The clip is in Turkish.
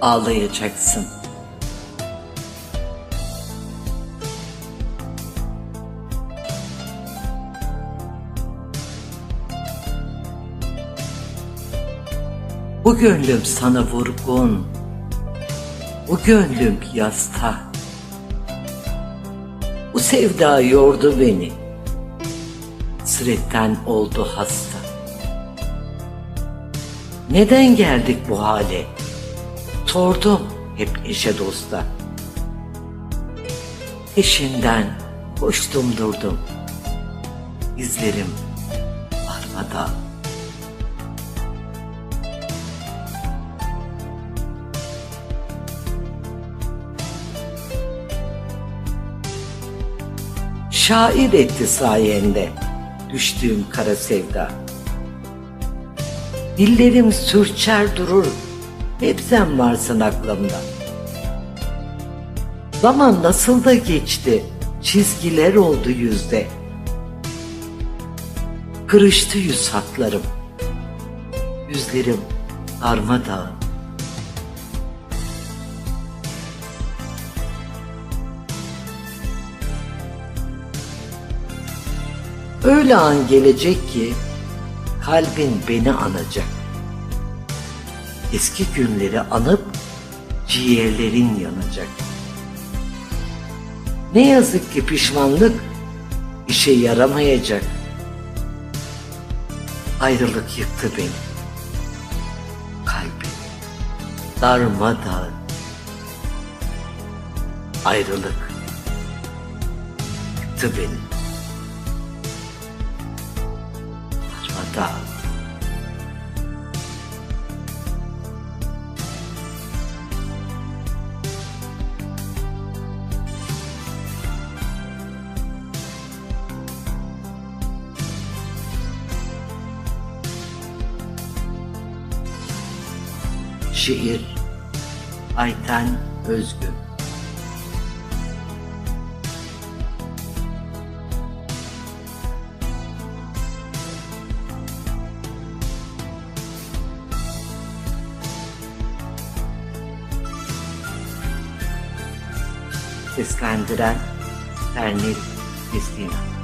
ağlayacaksın. Bu gönlüm sana vurgun, bu gönlüm yasta. Bu sevda yordu beni, hasretten oldu hasta. Neden geldik bu hale? Sordum hep eşe dosta. Peşinden koştum durdum. İzlerim armada. Şair etti sayende düştüğüm kara sevda. Dillerim sürçer durur, hep sen varsın aklımda. Zaman nasıl da geçti, çizgiler oldu yüzde. Kırıştı yüz hatlarım, yüzlerim darmadağın. Öyle an gelecek ki kalbin beni anacak. Eski günleri anıp ciğerlerin yanacak. Ne yazık ki pişmanlık işe yaramayacak. Ayrılık yıktı beni. Kalbim darmadağın. Ayrılık yıktı beni. Darmadağın. Şiir Ayten Özgün. Seslendiren Pernil Kristina